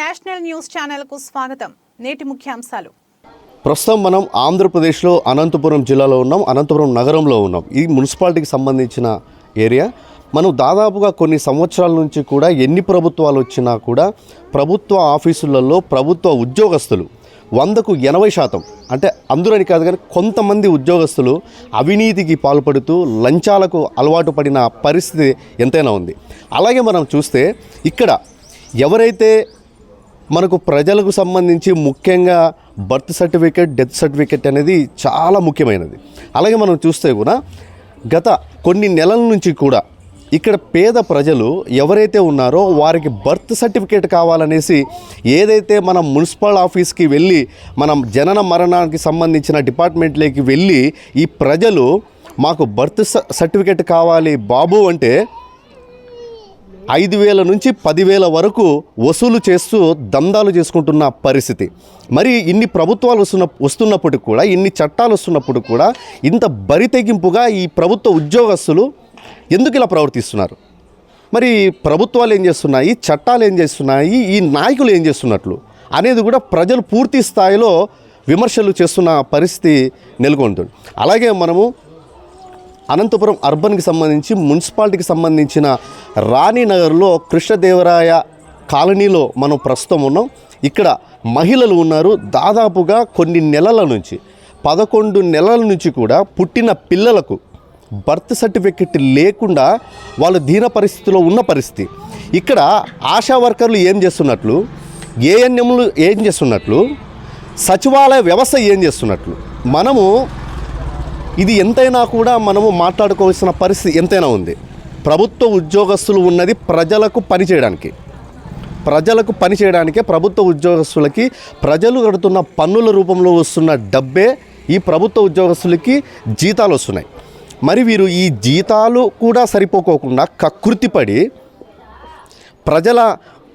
National news ఛానల్కు స్వాగతం. నేటి ముఖ్యాంశాలు. ప్రస్తుతం మనం ఆంధ్రప్రదేశ్లో అనంతపురం జిల్లాలో ఉన్నాం అనంతపురం నగరంలో ఉన్నాం. ఈ మున్సిపాలిటీకి సంబంధించిన ఏరియా. మనం దాదాపుగా కొన్ని సంవత్సరాల నుంచి కూడా ఎన్ని ప్రభుత్వాలు వచ్చినా కూడా ప్రభుత్వ ఆఫీసులలో ప్రభుత్వ ఉద్యోగస్తులు వందకు ఎనభై శాతం. అంటే అందరని కాదు కానీ కొంతమంది ఉద్యోగస్తులు అవినీతికి పాల్పడుతూ లంచాలకు అలవాటు పడిన పరిస్థితి ఎంతైనా ఉంది. అలాగే మనం చూస్తే ఇక్కడ ఎవరైతే మనకు ప్రజలకు సంబంధించి ముఖ్యంగా బర్త్ సర్టిఫికేట్ డెత్ సర్టిఫికేట్ అనేది చాలా ముఖ్యమైనది. అలాగే మనం చూస్తే కూడా గత కొన్ని నెలల నుంచి కూడా ఇక్కడ పేద ప్రజలు ఎవరైతే ఉన్నారో వారికి బర్త్ సర్టిఫికేట్ కావాలనేసి ఏదైతే మనం మున్సిపల్ ఆఫీస్కి వెళ్ళి మనం జనన మరణానికి సంబంధించిన డిపార్ట్మెంట్లోకి వెళ్ళి ఈ ప్రజలు మాకు బర్త్ స- సర్టిఫికేట్ కావాలి బాబు అంటే ఐదు వేల నుంచి పదివేల వరకు వసూలు చేస్తూ దందాలు చేసుకుంటున్న పరిస్థితి. మరి ఇన్ని ప్రభుత్వాలు వస్తున్న వస్తున్నప్పటికి కూడా ఇన్ని చట్టాలు వస్తున్నప్పుడు కూడా ఇంత బరి తెగింపుగా ఈ ప్రభుత్వ ఉద్యోగస్తులు ఎందుకు ఇలా ప్రవర్తిస్తున్నారు? మరి ప్రభుత్వాలు ఏం చేస్తున్నాయి? చట్టాలు ఏం చేస్తున్నాయి? ఈ నాయకులు ఏం చేస్తున్నట్లు? అనేది కూడా ప్రజలు పూర్తి స్థాయిలో విమర్శలు చేస్తున్న పరిస్థితి నెలకొంటుంది. అలాగే మనము అనంతపురం అర్బన్కి సంబంధించి మున్సిపాలిటీకి సంబంధించిన రాణినగర్లో కృష్ణదేవరాయ కాలనీలో మనం ప్రస్తుతం ఉన్నాం. ఇక్కడ మహిళలు ఉన్నారు. దాదాపుగా కొన్ని నెలల నుంచి పదకొండు నెలల నుంచి కూడా పుట్టిన పిల్లలకు బర్త్ సర్టిఫికెట్ లేకుండా వాళ్ళు దీన పరిస్థితిలో ఉన్న పరిస్థితి. ఇక్కడ ఆశా వర్కర్లు ఏం చేస్తున్నట్లు ఏఎన్ఎంలు ఏం చేస్తున్నట్లు సచివాలయ వ్యవస్థ ఏం చేస్తున్నట్లు మనము ఇది ఎంతైనా కూడా మనము మాట్లాడుకోవాల్సిన పరిస్థితి ఎంతైనా ఉంది. ప్రభుత్వ ఉద్యోగస్తులు ఉన్నది ప్రజలకు పనిచేయడానికి ప్రజలకు పని చేయడానికే ప్రభుత్వ ఉద్యోగస్తులకి ప్రజలు కడుతున్న పన్నుల రూపంలో వస్తున్న డబ్బే ఈ ప్రభుత్వ ఉద్యోగస్తులకి జీతాలు వస్తున్నాయి. మరి వీరు ఈ జీతాలు కూడా సరిపోకోకుండా కకృతిపడి ప్రజల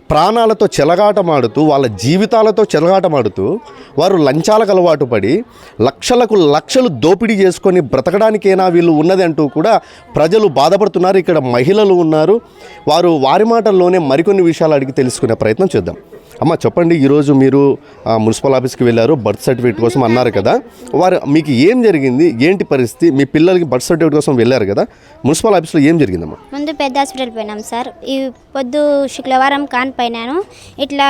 ప్రాణాలతో చెలగాటమాడుతూ వాళ్ళ జీవితాలతో చెలగాటమాడుతూ వారు లంచాలకు అలవాటు పడి లక్షలకు లక్షలు దోపిడీ చేసుకొని బ్రతకడానికైనా వీళ్ళు ఉన్నది అంటూ కూడా ప్రజలు బాధపడుతున్నారు. ఇక్కడ మహిళలు ఉన్నారు. వారు వారి మాటల్లోనే మరికొన్ని విషయాలు అడిగి తెలుసుకునే ప్రయత్నం చేద్దాం. అమ్మ చెప్పండి ఈరోజు మీరు మున్సిపల్ ఆఫీస్కి వెళ్ళారు బర్త్ సర్టిఫికేట్ కోసం అన్నారు కదా. వారు మీకు ఏం జరిగింది? ఏంటి పరిస్థితి? మీ పిల్లలకి బర్త్ సర్టిఫికేట్ కోసం వెళ్ళారు కదా. మున్సిపల్ ఆఫీస్లో ఏం జరిగిందమ్మా? ముందు పెద్ద హాస్పిటల్ పోయినాం సార్. ఈ పొద్దు శుక్రవారం కాన్పోయినాను ఇట్లా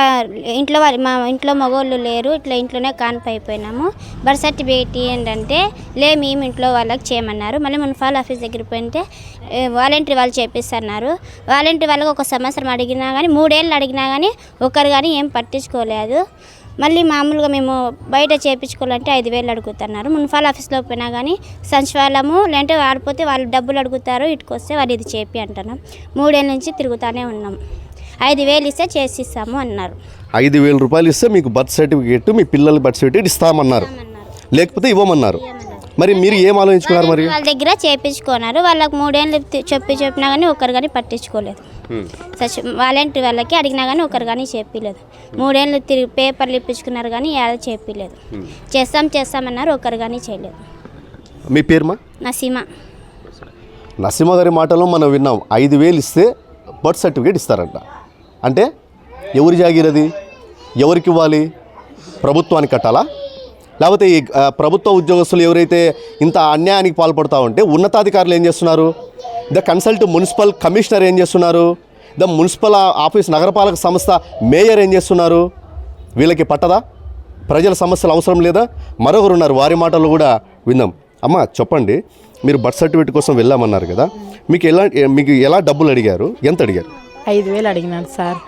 ఇంట్లో వారి మా ఇంట్లో మగోళ్ళు లేరు. ఇట్లా ఇంట్లోనే కాన్పోయిపోయినాము బర్త్ సర్టిఫికేట్ ఏంటంటే లే మేము ఇంట్లో వాళ్ళకి చేయమన్నారు. మళ్ళీ మున్సిపల్ ఆఫీస్ దగ్గర పోయింటే వాలంటీర్ వాలంటరీ వాళ్ళు చేపిస్తున్నారు. వాలంటీర్ వాళ్ళకి ఒక సంవత్సరం అడిగినా కానీ మూడేళ్ళు అడిగినా కానీ ఒకరు కానీ ఏం పట్టించుకోలేదు. మళ్ళీ మామూలుగా మేము బయట చేయించుకోవాలంటే ఐదు వేలు అడుగుతున్నారు. మున్సిపల్ ఆఫీస్లో పోయినా కానీ సంచివాలము లేదంటే వాడిపోతే వాళ్ళు డబ్బులు అడుగుతారు ఇటుకు వస్తే వాళ్ళు ఇది చేపి అంటున్నాం. మూడేళ్ళ నుంచి తిరుగుతూనే ఉన్నాం. ఐదు వేలు ఇస్తే చేసి ఇస్తాము అన్నారు. ఐదు వేల రూపాయలు ఇస్తే మీకు బర్త్ సర్టిఫికేట్ మీ పిల్లల బర్త్ సర్టిఫికేట్ ఇస్తామన్నారు. లేకపోతే ఇవ్వమన్నారు. మరి మీరు ఏం ఆలోచించుకున్నారు మరి? వాళ్ళ దగ్గర చేయించుకున్నారు వాళ్ళకి మూడేళ్ళు చెప్పి చెప్పినా కానీ ఒకరు కానీ పట్టించుకోలేదు. సచి వాలంటీర్ వాళ్ళకి అడిగినా కానీ ఒకరు కానీ చెప్పలేదు. మూడేళ్ళు తిరిగి పేపర్లు ఇప్పించుకున్నారు కానీ ఏడ చెప్పలేదు. చేస్తాం చేస్తామన్నారు ఒకరు కానీ చేయలేదు. మీ పేరుమా? నసీమ. నరసింహ గారి మాటలో మనం విన్నాం ఐదు వేలు ఇస్తే బర్త్ సర్టిఫికేట్ ఇస్తారంట. అంటే ఎవరి జాగీరది? ఎవరికి ఇవ్వాలి? ప్రభుత్వానికి కట్టాలా? లేకపోతే ఈ ప్రభుత్వ ఉద్యోగస్తులు ఎవరైతే ఇంత అన్యాయానికి పాల్పడతా ఉంటే ఉన్నతాధికారులు ఏం చేస్తున్నారు? ద కన్సల్ట్ మున్సిపల్ కమిషనర్ ఏం చేస్తున్నారు? ద మున్సిపల్ ఆఫీస్ నగరపాలక సంస్థ మేయర్ ఏం చేస్తున్నారు? వీళ్ళకి పట్టదా? ప్రజల సమస్యలు అవసరం లేదా? మరొకరు ఉన్నారు వారి మాటలు కూడా విందాం అమ్మ చెప్పండి. మీరు బర్త్ సర్టిఫికేట్ కోసం వెళ్ళామన్నారు కదా. మీకు ఎలా మీకు ఎలా డబ్బులు అడిగారు? ఎంత అడిగారు? ఐదు వేలు అడిగినారు సార్.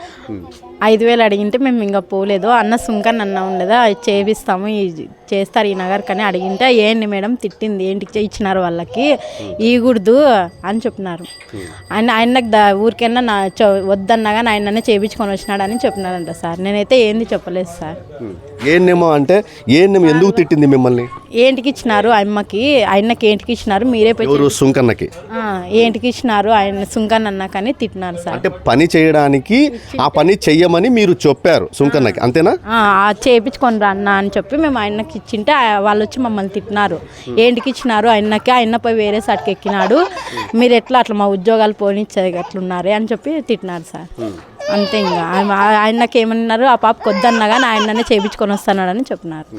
ఐదు వేలు అడిగింటే మేము ఇంకా పోలేదు. అన్న సుంకన్ అన్న ఉండదా? అది చేపిస్తాము. ఈ- చేస్తారు ఈ నగర్ కానీ అడిగింటే ఏంటి మేడం తిట్టింది? ఏంటికి ఇచ్చినారు వాళ్ళకి. ఇవ్వకూడదు అని చెప్పినారు. ఆయన ఆయనకు దా ఊరికైనా నా వద్దన్నా కానీ ఆయననే చేయించుకొని వచ్చినాడని చెప్పినారంట సార్. నేనైతే ఏంది చెప్పలేదు సార్. ఏనేమో అంటే ఏనేమో ఎందుకు తిట్టింది మిమ్మల్ని? ఏంటికి ఇచ్చినారు అమ్మకి? ఆయనకి ఏంటికి ఇచ్చినారు? మీరే సుంకన్నకి. ఏంటికి ఇచ్చినారు? ఆయన సుంకన్ అన్న కానీ తిట్టినారు సార్. అంటే పని చేయడానికి ఆ పని చెయ్యమని మీరు చెప్పారు సుంకన్నకి అంతేనా? చేయించుకొని రా అన్న అని చెప్పి మేము ఆయనకి ఇచ్చింటే వాళ్ళు వచ్చి మమ్మల్ని తిట్టినారు. ఏంటికి ఇచ్చినారు? ఆయనకి ఆయన పోయి వేరే సాటికి ఎక్కినాడు. మీరు ఎట్లా అట్లా మా ఉద్యోగాలు పోనిచ్చేది అట్లున్నారే అని చెప్పి తిట్టినారు సార్. అంతే ఇంకా. ఆయన- ఆయనకి ఏమన్నారు? ఆ పాప కొద్దన్నా కానీ ఆయననే చేయించుకొని వస్తున్నాడని చెప్పినారు.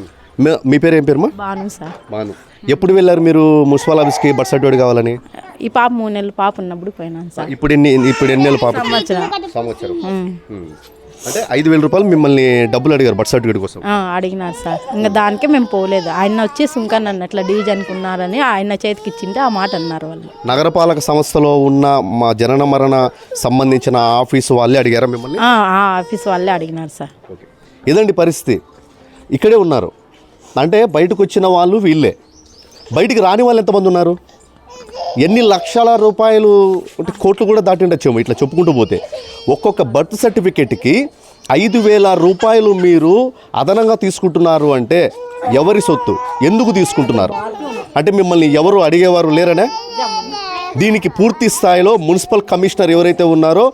మీ- పేరు ఏం పేరుమా? బాను సార్. మాను ఎప్పుడు వెళ్ళారు మీరు మున్సిపల్ ఆఫీస్కి? బర్త్ సర్టిఫికేట్ కావాలని? ఈ పాప మూడు నెలలు పాప ఉన్నప్పుడు పోయినాను సార్. ఇప్పుడు ఎన్ని ఇప్పుడు ఎన్ని నెలలు పాప? సంవత్సరం. అంటే ఐదు వేల రూపాయలు మిమ్మల్ని డబ్బులు అడిగారు బర్త్ సర్టిఫికేట్ కోసం. అడిగినారు సార్. ఇంకా దానికే మేము పోలేదు. ఆయన వచ్చి సుంకన్ అన్నట్ల డివిజన్కి ఉన్నారని ఆయన చేతికి ఇచ్చింటే ఆ మాట అన్నారు వాళ్ళు. నగరపాలక సంస్థలో ఉన్న మా జనన మరణ సంబంధించిన ఆఫీసు వాళ్ళే అడిగారా మిమ్మల్ని? ఆ, ఆ ఆఫీస్ వాళ్ళే అడిగినారు సార్. ఓకే. ఇదండి పరిస్థితి? ఇక్కడే ఉన్నారు. అంటే బయటకు వచ్చిన వాళ్ళు వీళ్ళే. బయటికి రాని వాళ్ళు ఎంతమంది ఉన్నారు? ఎన్ని లక్షల రూపాయలు అంటే కోట్లు కూడా దాటి ఉండొచ్చేమో ఇట్లా చెప్పుకుంటూ పోతే. ఒక్కొక్క బర్త్ సర్టిఫికేట్కి ఐదు వేల రూపాయలు మీరు అదనంగా తీసుకుంటున్నారు అంటే ఎవరి సొత్తు? ఎందుకు తీసుకుంటున్నారు? అంటే మిమ్మల్ని ఎవరు అడిగేవారు లేరనే? దీనికి పూర్తి స్థాయిలో మున్సిపల్ కమిషనర్ ఎవరైతే ఉన్నారో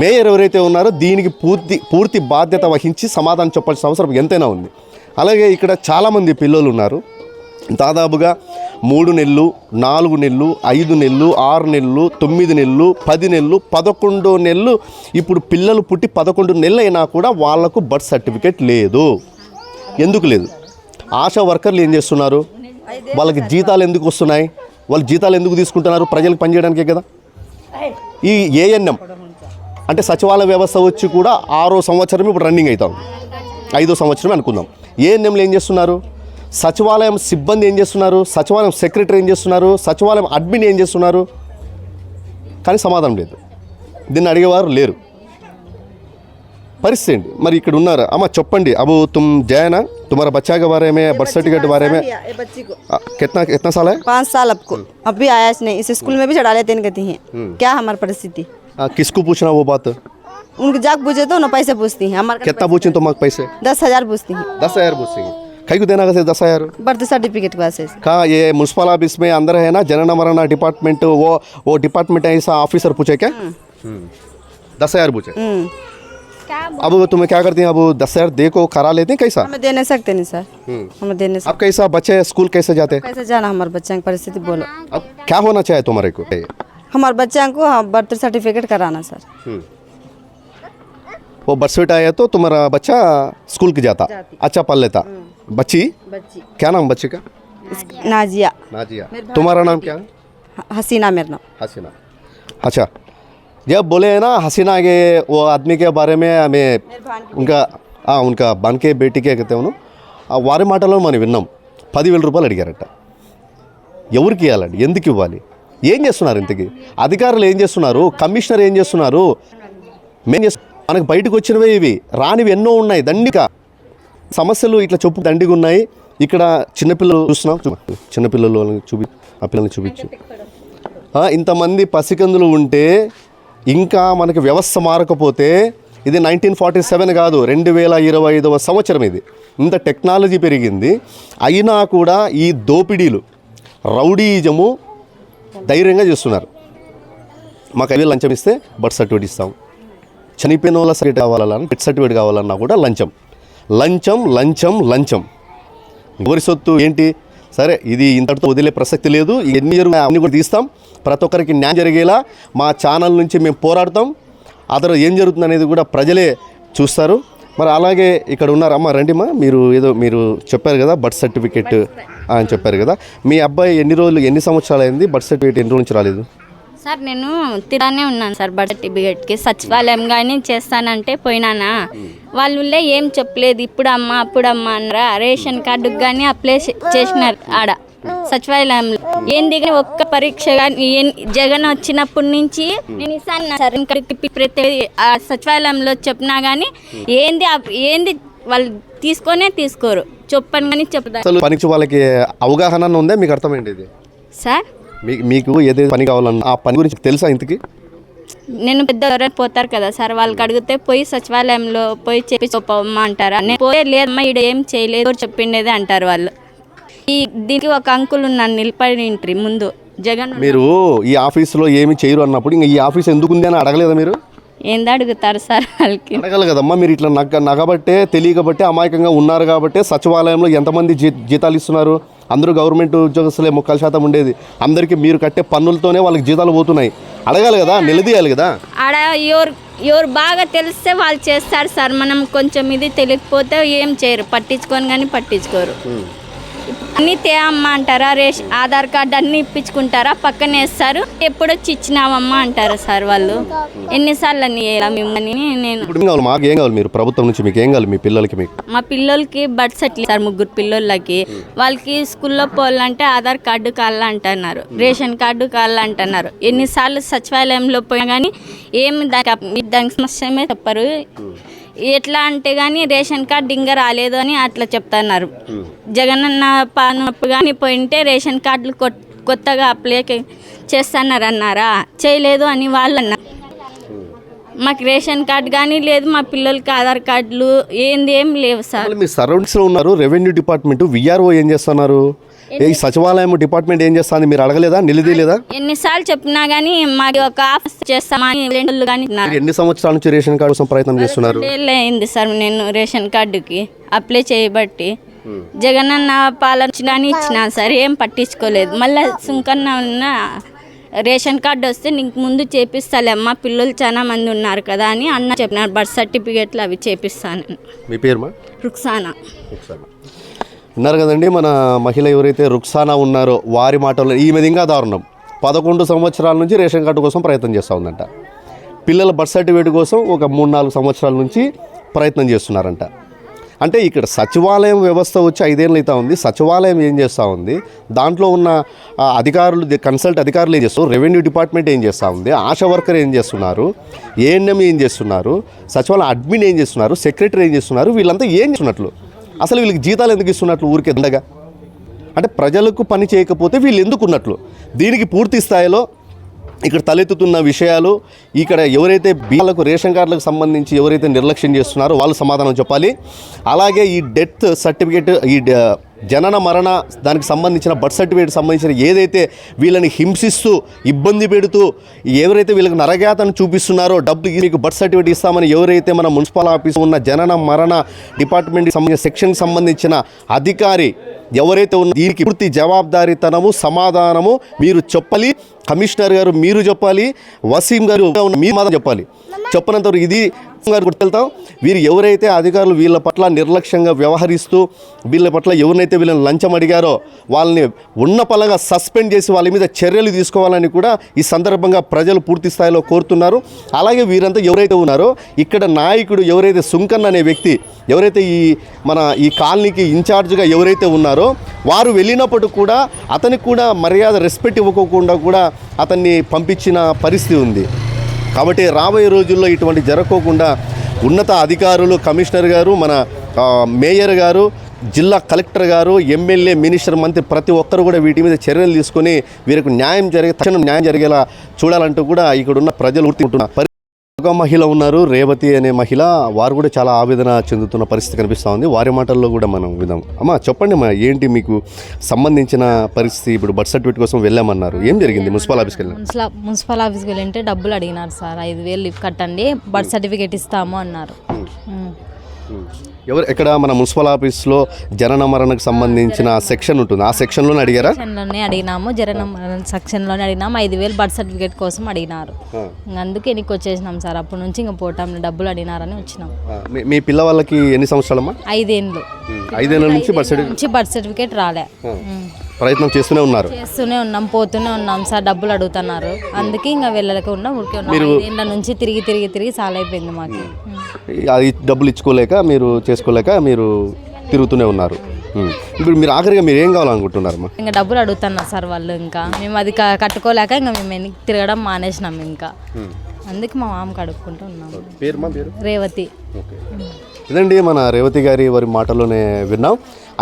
మేయర్ ఎవరైతే ఉన్నారో దీనికి పూర్తి పూర్తి బాధ్యత వహించి సమాధానం చెప్పాల్సిన అవసరం ఎంతైనా ఉంది. అలాగే ఇక్కడ చాలామంది పిల్లలు ఉన్నారు. దాదాపుగా మూడు నెలలు నాలుగు నెలలు ఐదు నెలలు ఆరు నెలలు తొమ్మిది నెలలు పది నెలలు పదకొండు నెలలు. ఇప్పుడు పిల్లలు పుట్టి పదకొండు నెలలు అయినా కూడా వాళ్ళకు బర్త్ సర్టిఫికేట్ లేదు. ఎందుకు లేదు? ఆశా వర్కర్లు ఏం చేస్తున్నారు? వాళ్ళకి జీతాలు ఎందుకు వస్తున్నాయి? వాళ్ళు జీతాలు ఎందుకు తీసుకుంటున్నారు? ప్రజలకు పనిచేయడానికే కదా? ఈ ఏఎన్ఎం అంటే సచివాలయ వ్యవస్థ వచ్చి కూడా ఆరో సంవత్సరం ఇప్పుడు రన్నింగ్ అవుతాం ఐదో సంవత్సరం అనుకుందాం. ఏఎన్ఎంలు ఏం చేస్తున్నారు? సచివాలయం సిబ్బంది ఏం చేస్తున్నారు సచివాలయం సెక్రటరీ ఏం చేస్తున్నారు సచివాలయం అడ్మిన్ ఏం చేస్తున్నారు కానీ సమాధానం లేదు దీన్ని అడిగేవారు లేరు పరిస్థితి ఏంటి మరి ఇక్కడ ఉన్నారు అమ్మ చెప్పండి అబు తుమ్ జయనా తుమారా బచ్చా के बारे में बर्थ सर्टिफिकेट बारे में ये बच्ची को आ, कितना कितना साल है पाँच साल आपको अब भी आया नहीं इस स्कूल में भी चढ़ा लेते हैं कहती हैं क्या हमारी परिस्थिति आ, किसको पूछना वो बात उनके जाग पूछे तो ना पैसे पूछती हैं हमारे कितना पूछें तो मांग पैसे दस हजार पूछती हैं दस हजार पूछेंगे कई को देना कैसे दस हज़ार बर्थ सर्टिफिकेट के वास्ते कहा ये म्यूनसिपल ऑफ़िस में अंदर है ना जनना मरना डिपार्टमेंट वो वो डिपार्टमेंट ऐसा ऑफिसर पूछे क्या हम्म। दस हज़ार पूछे हम्म अब तुम्हें क्या करती हैं अब दस हज़ार दे को करा लेते हैं कैसा हमें दे नहीं सकते नहीं सर हमें दे नहीं अब कैसा बच्चे स्कूल कैसे जाते हैं कैसे जाना हमारे बच्चे की परिस्थिति बोलो अब क्या होना चाहिए तुम्हारे को हमारे बच्चे को हाँ, बर्थ सर्टिफिकेट कराना सर वो बस सीट आया तो तुम्हारा बच्चा स्कूल की जाता अच्छा पढ़ लेता बच्ची बच्ची क्या नाम बच्चे का नाजिया नाजिया तुम्हारा नाम क्या है ह- हसीना मेरा नाम हसीना अच्छा जब बोले हैं ना हसीना के वो आदमी के बारे में हमें उनका ఆ, ఉనకా బాన్కే బేటీకే అయితే ఉను ఆ వారి మాటలో మనం విన్నాం పదివేల రూపాయలు అడిగారట ఎవరికి ఇవ్వాలండి ఎందుకు ఇవ్వాలి ఏం చేస్తున్నారు ఇంతకి అధికారులు ఏం చేస్తున్నారు కమిషనర్ ఏం చేస్తున్నారు మేం చేస్తు మనకు బయటకు వచ్చినవే ఇవి రానివి ఎన్నో ఉన్నాయి దండిగా సమస్యలు ఇట్లా చెప్పు దండిగా ఉన్నాయి. ఇక్కడ చిన్నపిల్లలు చూస్తున్నాం. చిన్నపిల్లలు వాళ్ళని చూపి ఆ పిల్లల్ని చూపించు. ఇంతమంది పసికందులు ఉంటే ఇంకా మనకి వ్యవస్థ మారకపోతే ఇది నైన్టీన్ ఫార్టీ సెవెన్ కాదు రెండు వేల ఇరవై ఐదవ సంవత్సరం ఇది. ఇంత టెక్నాలజీ పెరిగింది. అయినా కూడా ఈ దోపిడీలు రౌడీజము ధైర్యంగా చేస్తున్నారు. మాకు అవి లంచం ఇస్తే బర్త్ సర్టిఫికేట్ ఇస్తాం. చనిపోయిన వాళ్ళ సర్టిఫికేట్ కావాలన్నా డెత్ సర్టిఫికేట్ కావాలన్నా కూడా లంచం. లంచం లంచం లంచం. ఎవరి సొత్తు ఏంటి? సరే ఇది ఇంతటితో వదిలే ప్రసక్తి లేదు. ఎన్ని జరుగు అన్ని కూడా తీస్తాం. ప్రతి ఒక్కరికి న్యాయం జరిగేలా మా ఛానల్ నుంచి మేము పోరాడతాం. ఆ తర్వాత ఏం జరుగుతుంది అనేది కూడా ప్రజలే చూస్తారు. మరి అలాగే ఇక్కడ ఉన్నారు అమ్మ రండిమ్మా మీరు ఏదో మీరు చెప్పారు కదా బర్త్ సర్టిఫికేట్ అని చెప్పారు కదా. మీ అబ్బాయి ఎన్ని రోజులు ఎన్ని సంవత్సరాలు అయింది బర్త్ సర్టిఫికేట్ ఎన్ని రోజుల నుంచి రాలేదు? సార్ నేను తిరానే ఉన్నాను సార్ బర్త్ సర్టిఫికేట్కి. సచివాలయం కానీ చేస్తానంటే పోయినానా? వాళ్ళు ఏం చెప్పలేదు ఇప్పుడు అమ్మ అప్పుడు అమ్మ అన్నారా? రేషన్ కార్డుకి కానీ అప్లై చేసినారు ఆడ సచివాలయంలో. ఏంది కానీ ఒక్క పరీక్ష కానీ జగన్ వచ్చినప్పటి నుంచి నేను ఇస్తాను సార్ ఇంకా ప్రతి ఆ సచివాలయంలో చెప్పినా కానీ ఏంది ఏంది వాళ్ళు తీసుకొనే తీసుకోరు. చెప్పని కానీ పనికి వాళ్ళకి అవగాహన ఉందా మీకు అర్థమైంది ఇది? సార్ మీకు ఏదైతే పని కావాలన్నా ఆ పని గురించి తెలుసా ఇంతకి? నేను పెద్ద ఎవరైనా పోతారు కదా సార్ వాళ్ళకి అడిగితే పోయి సచివాలయంలో పోయి చెప్పి చెప్పమ్మా అంటారా? నేను పోయే లేదమ్మా ఈడ ఏం చేయలేదు చెప్పిండేది అంటారు వాళ్ళు. ఈ దీనికి ఒక అంకుల్ ఉన్నాను నిలబడి ముందు. జగన్ మీరు ఈ ఆఫీస్లో ఏమి చేయరు అన్నప్పుడు ఇంకా ఈ ఆఫీస్ ఎందుకు ఉంది అని అడగలేదా మీరు? ఏంది అడుగుతారు సార్ వాళ్ళకి? అడగాలి కదమ్మా మీరు ఇట్లా నగ నగబట్టే తెలియకబట్టే అమాయకంగా ఉన్నారు కాబట్టి సచివాలయంలో ఎంతమంది జీ జీతాలు ఇస్తున్నారు? అందరూ గవర్నమెంట్ ఉద్యోగస్తులే ముక్కల శాతం ఉండేది. అందరికీ మీరు కట్టే పన్నులతోనే వాళ్ళకి జీతాలు పోతున్నాయి. అడగాలి కదా నిలదీయాలి కదా? ఆడ ఎవరు ఎవరు బాగా తెలిస్తే వాళ్ళు చేస్తారు సార్. మనం కొంచెం ఇది తెలియకపోతే ఏం చేయరు. పట్టించుకొని కానీ పట్టించుకోరు. అన్నీ తే అమ్మ అంటారా? రేషన్ ఆధార్ కార్డు అన్నీ ఇప్పించుకుంటారా? పక్కన వేస్తారు. ఎప్పుడు వచ్చి ఇచ్చినావమ్మా అంటారు సార్ వాళ్ళు. ఎన్నిసార్లు అని మిమ్మల్ని? నేను ఇప్పుడు ఏం కావాలి? మాకు ఏం కావాలి మీరు? ప్రభుత్వం నుంచి మీకు ఏం కావాలి? మీ పిల్లలకి మీకు? మా పిల్లలకి బర్త్ సర్టిఫికేట్ సార్ ముగ్గురు పిల్లలకి వాళ్ళకి స్కూల్లో పోవాలంటే ఆధార్ కార్డు కావాలంటున్నారు. రేషన్ కార్డు కావాలంటున్నారు. ఎన్నిసార్లు సచివాలయంలో పోయినా కానీ ఏమి దానికి దానికి సమస్యమే చెప్పరు ఎట్లా అంటే కానీ రేషన్ కార్డు ఇంకా రాలేదు అని అట్లా చెప్తున్నారు. జగనన్న పానప్పుడు కానీ పోయింటే రేషన్ కార్డులు కొత్తగా అప్లై చేస్తున్నారు అన్నారా చేయలేదు అని వాళ్ళు అన్నారు మాకు రేషన్ కార్డు కానీ లేదు మా పిల్లలకి ఆధార్ కార్డులు ఏంది ఏం లేవు సార్. మీరు సరౌండింగ్స్లో ఉన్నారు రెవెన్యూ డిపార్ట్మెంట్ విఆర్ఓ ఏం చేస్తున్నారు? ఏ సచివాలయం డిపార్ట్మెంట్ ఏం చేస్తుంది? మీరు అడగలేదా? నిలదీయలేదా ఎన్నిసార్లు చెప్పినా కానీ మాకు ఒక ఆఫీస్ చేస్తామని రెండు కానీ మీరు ఎన్ని సంవత్సరాల నుంచి రేషన్ కార్డు కోసం ప్రయత్నం చేస్తున్నారు? అయింది సార్ నేను రేషన్ కార్డుకి. అప్లై చేయబట్టి. జగనన్న పాలన అని ఇచ్చిన సార్ ఏం పట్టించుకోలేదు. మళ్ళీ సుంకన్న ఉన్న రేషన్ కార్డు వస్తే నీకు ముందు చేపిస్తాలే అమ్మ పిల్లలు చాలా మంది ఉన్నారు కదా అని అన్న చెప్పినారు. బర్త్ సర్టిఫికేట్లు అవి చేపిస్తాను. మీ పేరుమా రుక్సానా. ఉన్నారు కదండి మన మహిళ ఎవరైతే రుక్సానా ఉన్నారో వారి మాటల్లో ఈమెది ఇంకా దారుణం. పదకొండు సంవత్సరాల నుంచి రేషన్ కార్డు కోసం ప్రయత్నం చేస్తూ ఉందంట. పిల్లల బర్త్ సర్టిఫికేట్ కోసం ఒక మూడు నాలుగు సంవత్సరాల నుంచి ప్రయత్నం చేస్తున్నారంట. అంటే ఇక్కడ సచివాలయం వ్యవస్థ వచ్చి ఐదేళ్ళు అవుతా ఉంది. సచివాలయం ఏం చేస్తూ ఉంది? దాంట్లో ఉన్న అధికారులు కన్సల్ట్ అధికారులు ఏం చేస్తారు రెవెన్యూ డిపార్ట్మెంట్ ఏం చేస్తూ ఉంది? ఆశా వర్కర్ ఏం చేస్తున్నారు? ఏఎన్ఎం ఏం చేస్తున్నారు? సచివాలయం అడ్మిన్ ఏం చేస్తున్నారు? సెక్రటరీ ఏం చేస్తున్నారు? వీళ్ళంతా ఏం చేస్తున్నట్లు? అసలు వీళ్ళకి జీతాలు ఎందుకు ఇస్తున్నట్లు ఊరికే దండగా? అంటే ప్రజలకు పని చేయకపోతే వీళ్ళు ఎందుకున్నట్లు దీనికి పూర్తి స్థాయిలో ఇక్కడ తలెత్తుతున్న విషయాలు ఇక్కడ ఎవరైతే బీలకు రేషన్ కార్డులకు సంబంధించి ఎవరైతే నిర్లక్ష్యం చేస్తున్నారో వాళ్ళు సమాధానం చెప్పాలి. అలాగే ఈ డెత్ సర్టిఫికేట్ ఈ జనన మరణ దానికి సంబంధించిన బర్త్ సర్టిఫికేట్ సంబంధించిన ఏదైతే వీళ్ళని హింసిస్తూ ఇబ్బంది పెడుతూ ఎవరైతే వీళ్ళకి నరగాతను చూపిస్తున్నారో డబ్బు మీకు బర్త్ సర్టిఫికేట్ ఇస్తామని ఎవరైతే మన మున్సిపల్ ఆఫీస్ ఉన్న జనన మరణ డిపార్ట్మెంట్కి సంబంధించిన సెక్షన్కి సంబంధించిన అధికారి ఎవరైతే ఉన్న దీనికి పూర్తి జవాబుదారీతనము సమాధానము మీరు చెప్పాలి. కమిషనర్ గారు మీరు చెప్పాలి. వసీం గారు మీ మాత్రం చెప్పాలి. చెప్పనంత వరకు ఇది గారు గుర్తెళ్తాం. వీరు ఎవరైతే అధికారులు వీళ్ళ పట్ల నిర్లక్ష్యంగా వ్యవహరిస్తూ వీళ్ళ పట్ల ఎవరినైతే వీళ్ళని లంచం అడిగారో వాళ్ళని ఉన్న పలంగా సస్పెండ్ చేసి వాళ్ళ మీద చర్యలు తీసుకోవాలని కూడా ఈ సందర్భంగా ప్రజలు పూర్తి స్థాయిలో కోరుతున్నారు. అలాగే వీరంతా ఎవరైతే ఉన్నారో ఇక్కడ నాయకుడు ఎవరైతే సుంకన్ అనే వ్యక్తి ఎవరైతే ఈ మన ఈ కాలనీకి ఇన్ఛార్జ్గా ఎవరైతే ఉన్నారో వారు వెళ్ళినప్పుడు కూడా అతనికి కూడా మర్యాద రెస్పెక్ట్ ఇవ్వకోకుండా కూడా అతన్ని పంపించిన పరిస్థితి ఉంది. కాబట్టి రాబోయే రోజుల్లో ఇటువంటి జరగకోకుండా ఉన్నత అధికారులు కమిషనర్ గారు మన మేయర్ గారు జిల్లా కలెక్టర్ గారు ఎమ్మెల్యే మినిస్టర్ మంత్రి ప్రతి ఒక్కరు కూడా వీటి మీద చర్యలు తీసుకొని వీరికి న్యాయం జరిగే తక్షణం న్యాయం జరిగేలా చూడాలంటూ కూడా ఇక్కడున్న ప్రజలు గుర్తుంటున్నారు ఒక మహిళ ఉన్నారు రేవతి అనే మహిళ. వారు కూడా చాలా ఆవేదన చెందుతున్న పరిస్థితి కనిపిస్తూ ఉంది. వారి మాటల్లో కూడా మనం విదాం. అమ్మా చెప్పండి అమ్మా ఏంటి మీకు సంబంధించిన పరిస్థితి? ఇప్పుడు బర్త్ సర్టిఫికేట్ కోసం వెళ్ళామన్నారు. ఏం జరిగింది? మున్సిపల్ ఆఫీస్కి వెళ్ళాం. మున్సిపల్ ఆఫీస్కి వెళ్ళింటే డబ్బులు అడిగినారు సార్. ఐదు వేలు కట్టండి బర్త్ సర్టిఫికేట్ ఇస్తాము అన్నారు. ఎవరు ఎక్కడ మన మున్సిపల్ ఆఫీస్లో జనన మరణకు సంబంధించిన సెక్షన్ ఉంటుంది. ఆ సెక్షన్లోనే అడిగారా? సెక్షన్లోనే అడిగినాము. జరన సెక్షన్లోనే అడిగినాము. ఐదు వేలు బర్త్ సర్టిఫికేట్ కోసం అడిగినారు. అందుకే నీకు వచ్చేసినాం సార్. అప్పటి నుంచి ఇంకా పోవటం డబ్బులు అడిగినారని వచ్చినాం. మీ- మీ పిల్లవాళ్ళకి ఎన్ని సంవత్సరాలమ్మా? ఐదేండ్లు ఐదేళ్ళ నుంచి బర్త్ సర్టిఫికేట్ నుంచి బర్త్ సర్టిఫికేట్ రాలే. ఉమ్. ప్రయత్నం చేస్తూనే ఉన్నారు. చేస్తూనే ఉన్నాం పోతూనే ఉన్నాం సార్ డబ్బులు అడుగుతున్నారు. అందుకే ఇంకా వెళ్ళలేకుండా ఊరికే ఉన్నాం. ఐదేండ్ల నుంచి తిరిగి తిరిగి తిరిగి చాలా అయిపోయింది మాకు. అది డబ్బులు ఇచ్చుకోలేక మీరు చేసుకోలేక మీరు తిరుగుతూనే ఉన్నారు. ఇప్పుడు మీరు ఆఖరిగా మీరు ఏం కావాలనుకుంటున్నారమ్మా? ఇంకా డబ్బులు అడుగుతున్నారు సార్ వాళ్ళు ఇంకా. మేము అది కట్టుకోలేక ఇంకా మేము తిరగడం మానేసినాం ఇంకా. అందుకే మా మామకి అడుక్కుంటూ ఉన్నాము పేరు మా పేరు? రేవతి. ఇదండి మన రేవతి గారి వారి మాటలోనే విన్నాం.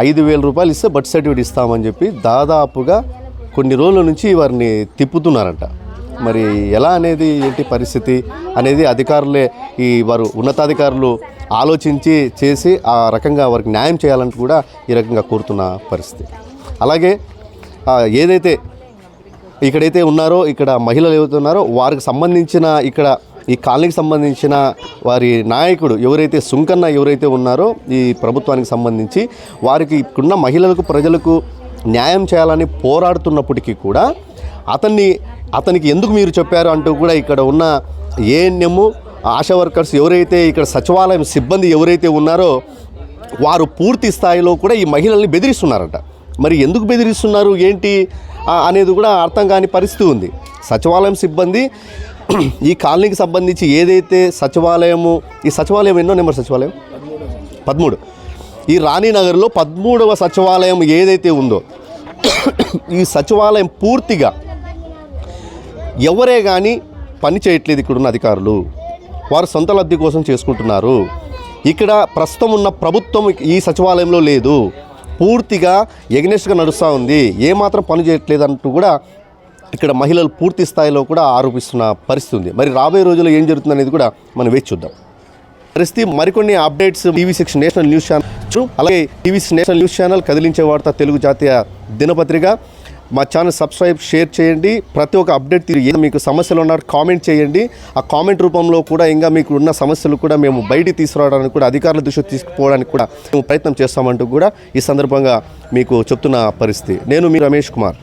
ఐదు వేల రూపాయలు ఇస్తే బర్త్ సర్టిఫికేట్ ఇస్తామని చెప్పి దాదాపుగా కొన్ని రోజుల నుంచి వారిని తిప్పుతున్నారంట. మరి ఎలా అనేది ఏంటి పరిస్థితి అనేది అధికారులే ఈ వారు ఉన్నతాధికారులు ఆలోచించి చేసి ఆ రకంగా వారికి న్యాయం చేయాలని కూడా ఈ రకంగా కోరుతున్న పరిస్థితి. అలాగే ఏదైతే ఇక్కడైతే ఉన్నారో ఇక్కడ మహిళలు ఏవైతే ఉన్నారో వారికి సంబంధించిన ఇక్కడ ఈ కాలనీకి సంబంధించిన వారి నాయకుడు ఎవరైతే సుంకన్న ఎవరైతే ఉన్నారో ఈ ప్రభుత్వానికి సంబంధించి వారికి ఇక్కడున్న మహిళలకు ప్రజలకు న్యాయం చేయాలని పోరాడుతున్నప్పటికీ కూడా అతన్ని అతనికి ఎందుకు మీరు చెప్పారు అంటూ కూడా ఇక్కడ ఉన్న ఏఎన్ఎం ఆశా వర్కర్స్ ఎవరైతే ఇక్కడ సచివాలయం సిబ్బంది ఎవరైతే ఉన్నారో వారు పూర్తి స్థాయిలో కూడా ఈ మహిళల్ని బెదిరిస్తున్నారట. మరి ఎందుకు బెదిరిస్తున్నారు? ఏంటి? అనేది కూడా అర్థం కాని పరిస్థితి ఉంది. సచివాలయం సిబ్బంది ఈ కాలనీకి సంబంధించి ఏదైతే సచివాలయము ఈ సచివాలయం ఎన్నో నెంబర్ సచివాలయం? పదమూడు. ఈ రాణీనగర్లో పదమూడవ సచివాలయం ఏదైతే ఉందో ఈ సచివాలయం పూర్తిగా ఎవరే కానీ పని చేయట్లేదు ఇక్కడున్న అధికారులు. వారు సొంత లబ్ధి కోసం చేసుకుంటున్నారు. ఇక్కడ ప్రస్తుతం ఉన్న ప్రభుత్వం ఈ సచివాలయంలో లేదు. పూర్తిగా ఎగ్నెస్ట్గా నడుస్తూ ఉంది. ఏమాత్రం పని చేయట్లేదు అంటూ కూడా ఇక్కడ మహిళలు పూర్తి స్థాయిలో కూడా ఆరోపిస్తున్న పరిస్థితి ఉంది. మరి రాబోయే రోజుల్లో ఏం జరుగుతుంది అనేది కూడా మనం వేచి చూద్దాం. పరిస్థితి మరికొన్ని updates TV six national news channel అలాగే TV six national news channel కదిలించే వార్త తెలుగు జాతీయ దినపత్రిక. మా ఛానల్ సబ్స్క్రైబ్ షేర్ చేయండి. ప్రతి ఒక్క అప్డేట్ తిరిగి ఏదో మీకు సమస్యలు ఉన్నారు కామెంట్ చేయండి. ఆ కామెంట్ రూపంలో కూడా ఇంకా మీకు ఉన్న సమస్యలు కూడా మేము బయటికి తీసుకురావడానికి కూడా అధికారుల దృష్టి తీసుకుపోవడానికి కూడా మేము ప్రయత్నం చేస్తామంటూ కూడా ఈ సందర్భంగా మీకు చెప్తున్న పరిస్థితి. నేను మీ రమేష్ కుమార్.